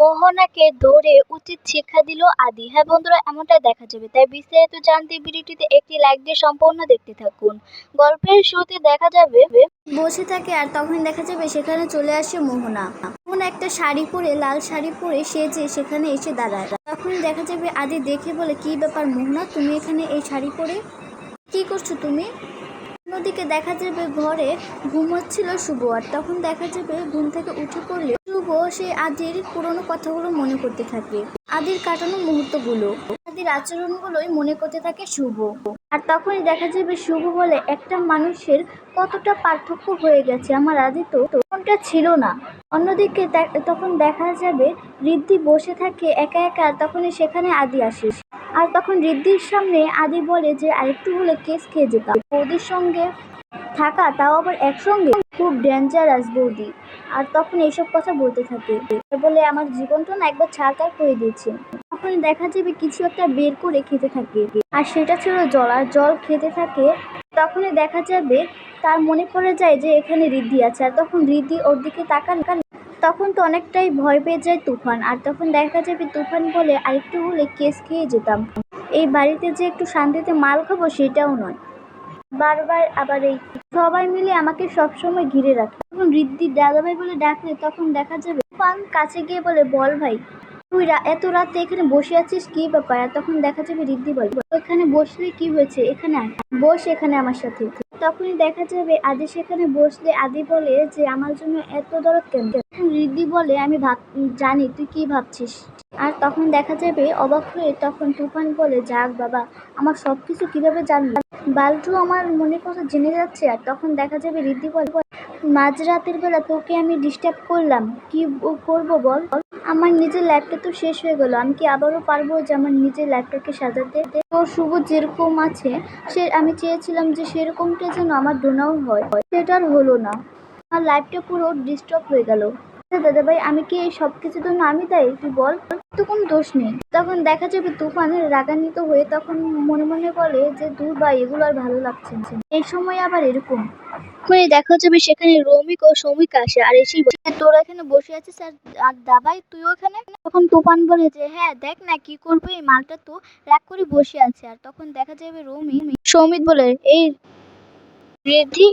মোহনাকে ধরে উচিত শিক্ষা দিল আদি। হ্যাঁ বন্ধুরা এমনটা দেখা যাবে। তাই বিস্তারিত জানতে ভিডিওটিতে একটি লাইক দিয়ে সম্পূর্ণ দেখতে থাকুন। গল্পের শুরুতে দেখা যাবে বসে থাকে আর তখন দেখা যাবে সেখানে চলে আসে মোহনা। মোহনা একটা শাড়ি পরে, লাল শাড়ি পরে সেজে সেখানে এসে দাঁড়ায়। তখন দেখা যাবে আদি দেখে বলে, কি ব্যাপার মোহনা, তুমি এখানে এই শাড়ি পরে? কি করছ তুমি? অন্যদিকে দেখা যাবে ঘরে ঘুমোচ্ছিল শুভ, আর তখন দেখা যাবে ঘুম থেকে উঠে পড়লে শুভ সে আদির পুরনো কথাগুলো মনে করতে থাকে। আদির কাটানো মুহূর্তগুলো, আদির আচরণগুলোই মনে করতে থাকে শুভ। আর তখনই দেখা যাবে শুভ বলে একটা মানুষের কতটা পার্থক্য হয়ে গেছে আমার আদি তো তখনটা ছিল না। অন্যদিকে তখন দেখা যাবে ঋদ্ধি বসে থাকে একা একা তখনই সেখানে আদি আসে। আর তখন ঋদ্ধির সামনে আদি বলে যে আরেকটু হলে কেস খেয়ে যেতাম। বৌদির সঙ্গে থাকা তাও আবার একসঙ্গে খুব ডেঞ্জারাস বৌদি। আর তখন এইসব কথা বলতে থাকে। বলে, আমার জীবনটা না একবার ছাড়কার করে দিয়েছে। তখন দেখা যাবে কিছু একটা বের করে খেতে থাকে। আর সেটা ছিল জল, আর জল খেতে থাকে, তখনই দেখা যাবে তার মনে পড়ে যায় যে এখানে রিদ্ধি আছে। আর তখন রিদ্ধি ওর দিকে তাকান তখন তো অনেকটাই ভয় পেয়ে যায় তুফান। আর তখন দেখা যাবে তুফান বলে আরেকটু হলে কেস খেয়ে যেতাম। এই বাড়িতে যে একটু শান্তিতে মাল খাব সেটাও নয়। বারবার আবার এই সবাই মিলে আমাকে সবসময় ঘিরে রাখে। তখন ঋদ্ধি দাদাভাই বলে ডাকলে তখন দেখা যাবে তুফান কাছে গিয়ে বলে, বল ভাই তুই এত রাতে এখানে বসে আছিস? কি ব্যাপার? তখন দেখা যাবে ঋদ্ধি বল। এখানে বসলে কি হয়েছে? এখানে বস এখানে আমার সাথে। তখনই দেখা যাবে আদি সেখানে বসলে আদি বলে যে, আমার জন্য এত দরদ কেন? ঋদ্ধি বলে, আমি ভাব জানি, তুই কি ভাবছিস? আর তখন দেখা যাবে অবাক হয়ে তখন তুফান বলে, যাক বাবা, আমার সব কিছু কীভাবে জানলো? বাল্টু আমার মনের কথা জেনে যাচ্ছে আর তখন দেখা যাবে ঋদ্ধি বলে মাঝরাতের বেলা তোকে আমি ডিস্টার্ব করলাম। কি করব বল? আমার নিজের ল্যাপটপ তো শেষ হয়ে গেল। আমি কি আবারও পারব যে আমার নিজের ল্যাপটপকে সাজাতে? তো শুভ যেরকম আছে, সে আমি চেয়েছিলাম যে সেরকমটা যেন আমার ডোনাও হয়। সেটা আর হলো না। আমার লাইফটা পুরো ডিস্টার্ব হয়ে গেল। দাদা ভাই আমি কি এই সব কিছুর জন্য আমি তাই তুই বল তো কোনো দোষ নেই। তখন দেখা যাবে তুফানের রাগান্বিত হয়ে তখন মনে মনে বলে যে, দূর ভাই, এগুলো আর ভালো লাগছে এই সময় আবার এরকম। তখনই দেখা যাবে সেখানে রমিক ও শ্রমিক আসে, আর এসে তোর তোরা এখানে বসে আছিস আর আর দাবাই তুই ওখানে তখন তুফান বলে যে হ্যাঁ দেখ না কি করব এই মালটা তো, রাগ করে বসে আছে। আর তখন দেখা যাবে রমি সৌমিত বলে, এই রিদ্ধি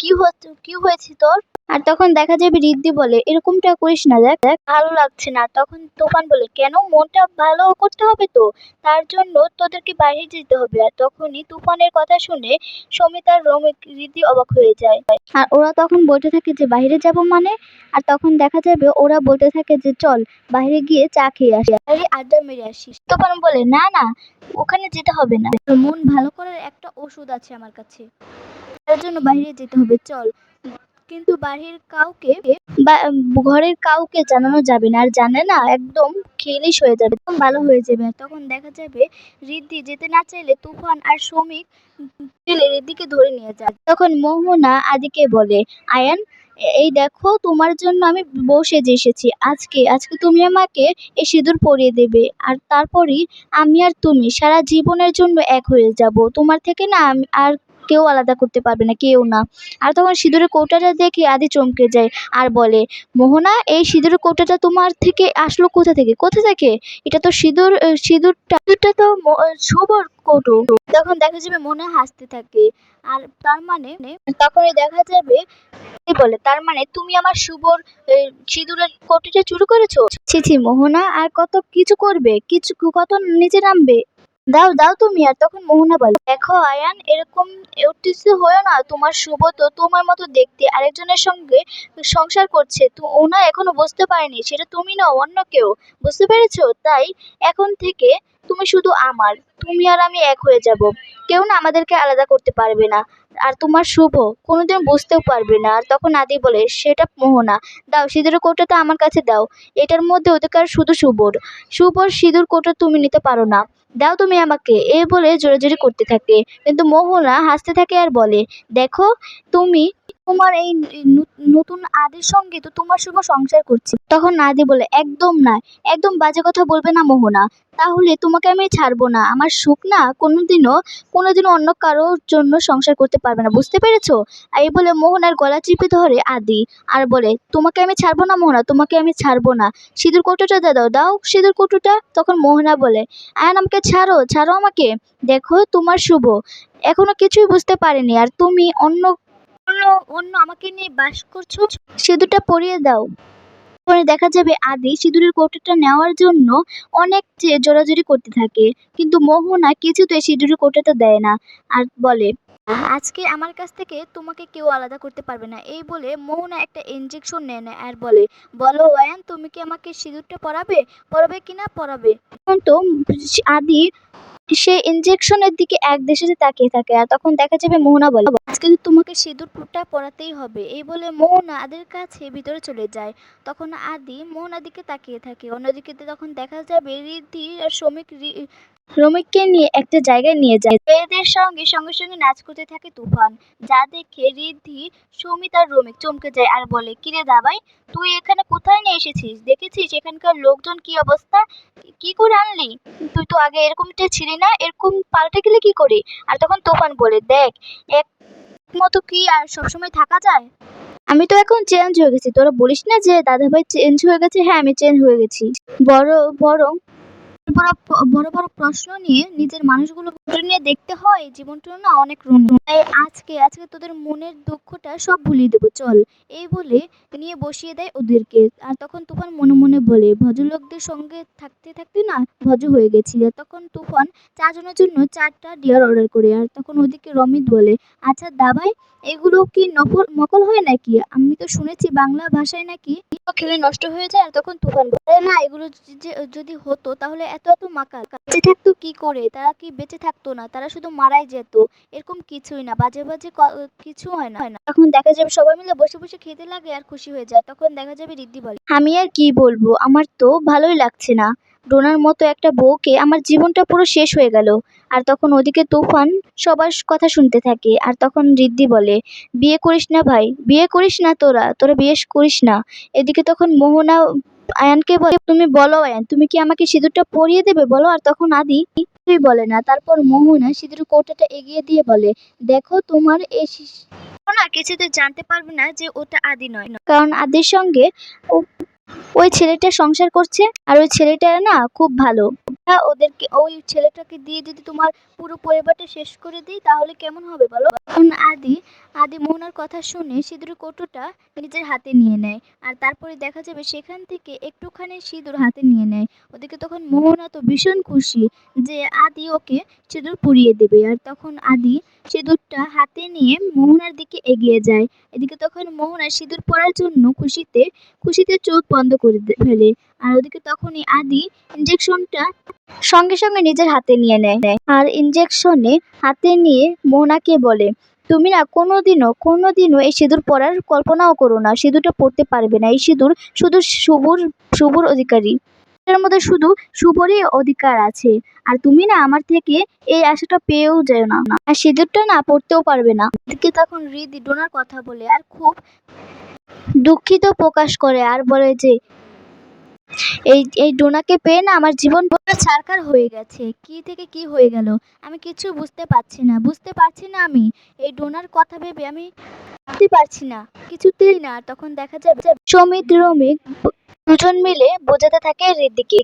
কি হচ্ছে কি হয়েছে তোর? আর তখন দেখা যাবে রিদ্ধি বলে এরকমটা করিস না দেখ। দেখ ভালো লাগছে না। তখন তুফান বলে কেন? মনটা ভালো করতে হবে তো। তার জন্য তোদেরকে বাইরে যেতে হবে। আর তখনই তুফানের কথা শুনে সমিত আর রমিক রীতি অবাক হয়ে যায়। আর ওরা তখন বলতে থাকে যে বাইরে যাব মানে? আর তখন দেখা যাবে ওরা বলতে থাকে যে চল বাইরে গিয়ে চা খেয়ে আসি। বাইরে আড্ডা মেরে আসিস। তখন বলে না না ওখানে যেতে হবে না। মন ভালো করার একটা ওষুধ আছে আমার কাছে। তার জন্য বাইরে যেতে হবে, চল। কিন্তু বাহির কাউকে, বা, ঘরের কাউকে জানানো যাবে না। আর জানে না, একদম খেলিস হয়ে যাবে, একদম ভালো হয়ে যাবে। তখন দেখা যাবে রিদ্ধি যেতে না চাইলে তুফান আর শ্রমিক মিলে রিদ্ধিকে ধরে নিয়ে যায়। তখন মোহনা আদিকে বলে, আয়ান, এই দেখো, তোমার জন্য আমি বসে যে এসেছি। আজকে আজকে তুমি আমাকে এই সিঁদুর পরিয়ে দেবে। আর তারপরই আমি আর তুমি সারা জীবনের জন্য এক হয়ে যাব। তোমার থেকে না আমি আর কেউ আলাদা করতে পারবে না, কেউ না। আর তখন সিঁদুরের কৌটাটা দেখে আদি চমকে যায় আর বলে, মোহনা, এই সিঁদুরের কৌটাটা তোমার থেকে আসলো কোথা থেকে? কোথা থেকে? এটা তো সিঁদুর সিঁদুরটা সিঁদুরটা তো শুভর কৌটো। তখন দেখা যাবে মোহনা হাসতে থাকে। আর তার মানে তখনই দেখা যাবে বলে, তার মানে তুমি আমার শুভর সিঁদুরের কৌটোটা চুরি করেছ? ছি ছি, মোহনা, আর কত কিছু করবে? কিছু, কত নিচে নামবে? দাও দাও তুমি, আর তখন মোহনা বলে, দেখো, আয়ান, এরকম উত্তেজিত হয়েও না, তোমার শুভ তো তোমার মতো দেখতে। আরেকজনের সঙ্গে সংসার করছে, তো ওনা এখনও বুঝতে পারেনি। সেটা তুমি না অন্য কেউ। বুঝতে পেরেছ? তাই এখন থেকে তুমি শুধু আমার, তুমি আর আমি এক হয়ে যাব। কেউ না আমাদেরকে আলাদা করতে পারবে না। আর তোমার শুভ কোনোদিন বুঝতেও পারবে না। আর তখন আদি বলে, সেটা মোহনা, দাও সিঁদুরের কৌটাটা আমার কাছে দাও। এটার মধ্যে অধিকার শুধু শুভর। শুভর সিঁদুর কৌটা তুমি নিতে পারো না। দাও তুমি আমাকে। এই বলে জোরাজুরি করতে থাকে। কিন্তু মোহনা হাসতে থাকে আর বলে, দেখো, তুমি তোমার এই নতুন আদির সঙ্গে তো তোমার শুভ সংসার করছি। তখন আদি বলে, একদম না, একদম বাজে কথা বলবে না মোহনা। তাহলে তোমাকে আমি ছাড়বো না। আমার সুখ না কোনোদিনও কোনোদিনও অন্য কারোর জন্য সংসার করতে পারবে না। বুঝতে পেরেছ? এই বলে, মোহনার গলা চিপে ধরে আদি আর বলে, তোমাকে আমি ছাড়বো না মোহনা, তোমাকে আমি ছাড়বো না। সিঁদুর কৌটোটা দাও দাও সিঁদুর কৌটোটা। তখন মোহনা বলে, আয়ান, আমাকে ছাড়ো ছাড়ো আমাকে। দেখো তোমার শুভ। এখনও কিছুই বুঝতে পারেনি। আর তুমি অন্য অন্য অন্য আমাকে নিয়ে বাস করছ? সিঁদুরটা পরিয়ে দাও। পরে দেখা যাবে আদি সিঁদুরের কৌটোটা নেওয়ার জন্য অনেক জোরাজুরি করতে থাকে। কিন্তু মোহনা কিছুতে সিঁদুরের কৌটোটা দেয় না আর বলে, আজকে আমার কাছ থেকে তোমাকে কেউ আলাদা করতে পারবে না। এই বলে মোহনা একটা ইঞ্জেকশন নেয় নেয় আর বলে, বলো ওয়ান তুমি কি আমাকে সিঁদুরটা পরাবে? পরাবে কি না পরাবে? তো আদি সে ইঞ্জেকশনের দিকে এক দৃষ্টিতে তাকিয়ে থাকে, আর তখন দেখা যাবে মোহনা বলে আজকে তো তোমাকে সিঁদুর সিঁদুরটা পরাতেই হবে। এই বলে মোহনা আদির কাছে ভিতরে চলে যায়। তখন আদি মোহনার দিকে তাকিয়ে থাকে। অন্যদিকে তখন দেখা যাবে রিদ্ধি আর শ্রমিক রমিককে নিয়ে একটা জায়গায় নিয়ে যায়। এদের সঙ্গে সঙ্গে সঙ্গে নাচ করতে থাকে তুফান। যা দেখে রিদ্ধি, সমিত আর রমিক চমকে যায় আর বলে, কিরে দাবাই, তুই এখানে কোথায় নিয়ে এসেছিস? দেখেছিস এখানকার লোকজন কি অবস্থা? কি করে আনলি? তুই তো আগে এরকমটা ছিলি না, এরকম পাল্টে গেলে কি করে? আর তখন তোফান বলে, দেখ, এক মতো কি আর সবসময় থাকা যায়? আমি তো এখন চেঞ্জ হয়ে গেছি, তোরা বলিস না যে দাদাভাই চেঞ্জ হয়ে গেছে? হ্যাঁ আমি চেঞ্জ হয়ে গেছি। বড়, বরং বড় বড় বড় প্রশ্ন নিয়ে নিজের মানুষগুলো নিয়ে দেখতে হয় জীবনটা না অনেক রুন তাই আজকে আজকে তোদের মনের দুঃখটা সব ভুলিয়ে দেবো, চল। এই বলে নিয়ে বসিয়ে দেয় ওদেরকে। আর তখন তুফান মনে মনে বলে, ভদ্রলোকদের সঙ্গে থাকতে থাকতে না ভজ হয়ে গেছি। আর তখন তুফান চারজনের জন্য চারটা ডিয়ার অর্ডার করে, আর তখন ওদিকে রমিত বলে আচ্ছা দাবাই, এগুলো কি নকল নকল হয় নাকি? আমি তো শুনেছি বাংলা ভাষায় নাকি খেলে নষ্ট হয়ে যায়। আর তখন তুফান বলে, না, এগুলো যদি হতো তাহলে এত এত মাকাল বেঁচে থাকতো কি করে? তারা কি বেঁচে থাকতো না? তারা শুধু মারাই যেত। এরকম কিছুই না। বাজে বাজে কিছু হয় না। হয় না তখন দেখা যাবে সবাই মিলে বসে বসে খেতে লাগে আর খুশি হয়ে যায় তখন দেখা যাবে রিদ্ধি বলে আমি আর কি বলব? আমার তো ভালোই লাগছে না। ডোনার মতো একটা বউকে আমার জীবনটা পুরো শেষ হয়ে গেল। আর তখন ওদিকে তুফান সবার কথা শুনতে থাকে। আর তখন রিদ্ধি বলে বিয়ে করিস না ভাই। বিয়ে করিস না তোরা। তোরা বিয়ে করিস না। এদিকে তখন মোহনা আয়ানকে বলে, তুমি বলো আয়ান, তুমি কি আমাকে সিঁদুরটা পরিয়ে দেবে? বলো, আর তখন আদি কিছুই বলে না। তারপর মোহনা সিঁদুর কৌটাটা এগিয়ে দিয়ে বলে, দেখো, তোমার এই না কিছুতে জানতে পারবে না যে ওটা আদি নয়। কারণ আদির সঙ্গে ওই ছেলেটা সংসার করছে, আর ওই ছেলেটা না খুব ভালো। হ্যাঁ ওদেরকে, ওই ছেলেটাকে দিয়ে যদি তোমার পুরো পরিবারটা শেষ করে দিই, তাহলে কেমন হবে বলো? তখন আদি আদি মোহনার কথা শুনে সিঁদুর কৌটোটা নিজের হাতে নিয়ে নেয়। আর তারপরে দেখা যাবে সেখান থেকে একটুখানি সিঁদুর হাতে নিয়ে নেয়। ওদিকে তখন মোহনা তো ভীষণ খুশি যে আদি ওকে সিঁদুর পুড়িয়ে দেবে। আর তখন আদি সিঁদুরটা হাতে নিয়ে মোহনার দিকে এগিয়ে যায়। এদিকে তখন মোহনা সিঁদুর পরার জন্য খুশিতে খুশিতে চোখ বন্ধ করে ফেলে। আর ওদিকে তখনই আদি ইঞ্জেকশনটা সঙ্গে সঙ্গে নিজের হাতে নিয়ে নেয়। আর ইঞ্জেকশনে হাতে নিয়ে মোহনাকে বলে, তুমি না কোনোদিনও কোনোদিনও এই সিঁদুর পরার কল্পনাও করো না। সিঁদুরটা পরতে পারবে না। এই সিঁদুর শুধু শুভর শুভর অধিকারী। এর মধ্যে শুধু সুপরি অধিকার আছে। আর তুমি না আমার থেকে এই আশাটা পেয়েও যেও না। আর সিঁদুরটা না পড়তেও পারবে না। এদিকে তখন হৃদি ডোনার কথা বলে আর খুব দুঃখিত প্রকাশ করে আর বলে যে, এই এই ডোনাকে পেয়ে না আমার জীবন ছারখার হয়ে গেছে। কি থেকে কি হয়ে গেল? আমি কিছু বুঝতে পারছি না। বুঝতে পারছি না আমি। এই ডোনার কথা ভেবে আমি বুঝতে পারছি না। কিছুতেই না, তখন দেখা যাবে সমিত রমিক দুজন মিলে বোঝাতে থাকে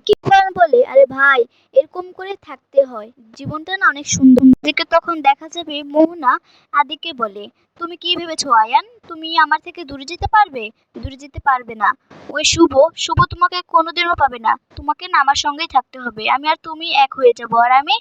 তুফান বলে? আরে ভাই, এরকম করে থাকতে হয়। জীবনটা না অনেক সুন্দর। দিকে তখন দেখা যাবে মোহনা আদিকে বলে, তুমি কি ভেবেছো আয়ান? তুমি আমার থেকে দূরে যেতে পারবে? দূরে যেতে পারবে না। ওই শুভ শুভ তোমাকে কোনোদিনও পাবে না। তোমাকে না আমার সঙ্গেই থাকতে হবে। আমি আর তুমি এক হয়ে যাব। আর আমি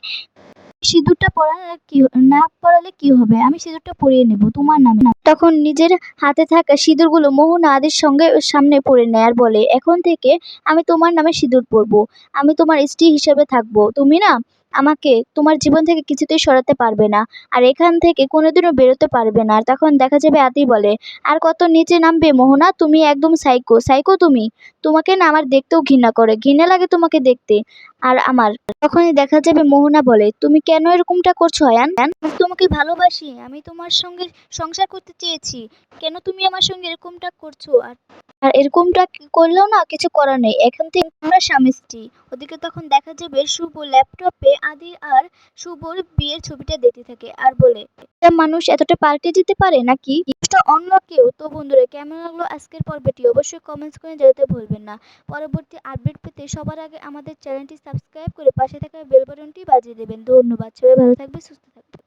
সিঁদুরটা পরা কি না পরালে কি হবে? আমি সিঁদুরটা পরিয়ে নেব। তোমার নামে তখন নিজের হাতে থাকা সিঁদুরগুলো মোহনা আদির সঙ্গে সামনে পরে নেয় আর বলে, এখন থেকে আমি তোমার নামে সিঁদুর পরবো। আমি তোমার স্ত্রী হিসেবে থাকব। তুমি না আমাকে তোমার জীবন থেকে কিছুতেই সরাতে পারবে না, আর এখান থেকে কোনোদিনও বেরোতে পারবে না। আর তখন দেখা যাবে আদি বলে, আর কত নিচে নামবে মোহনা? তুমি একদম সাইকো। সাইকো তুমি? তোমাকে না আমার দেখতেও ঘৃণা করে। ঘৃণা লাগে তোমাকে দেখতে। আর আমার। তখনই দেখা যাবে মোহনা বলে, তুমি কেন এরকমটা করছ, আয়ান? আমি তোমাকে ভালোবাসি। আমি তোমার সঙ্গে সংসার করতে চেয়েছি। কেন তুমি আমার সঙ্গে এরকমটা করছ? আর আর এরকমটা করলেও না কিছু করার নেই। এখান থেকে আমরা স্বামী স্ত্রী। ওদিকে তখন দেখা যাবে শুভ ল্যাপটপে আদি আর সুবল বিয়ের ছবিটা দেখতে থাকে আর বলে মানুষ এতটা পাল্টে যেতে পারে নাকি? অন্য কেউ। তো বন্ধুরা, কেমন লাগল আজকের পর্বটি? অবশ্যই কমেন্টস করে জানাতে ভুলবেন না। পরবর্তী আপডেট পেতে সবার আগে আমাদের চ্যানেলটি সাবস্ক্রাইব করে পাশে থাকা বেল বাটনটি বাজিয়ে দেবেন। ধন্যবাদ। সবাই ভালো থাকবে সুস্থ থাকবে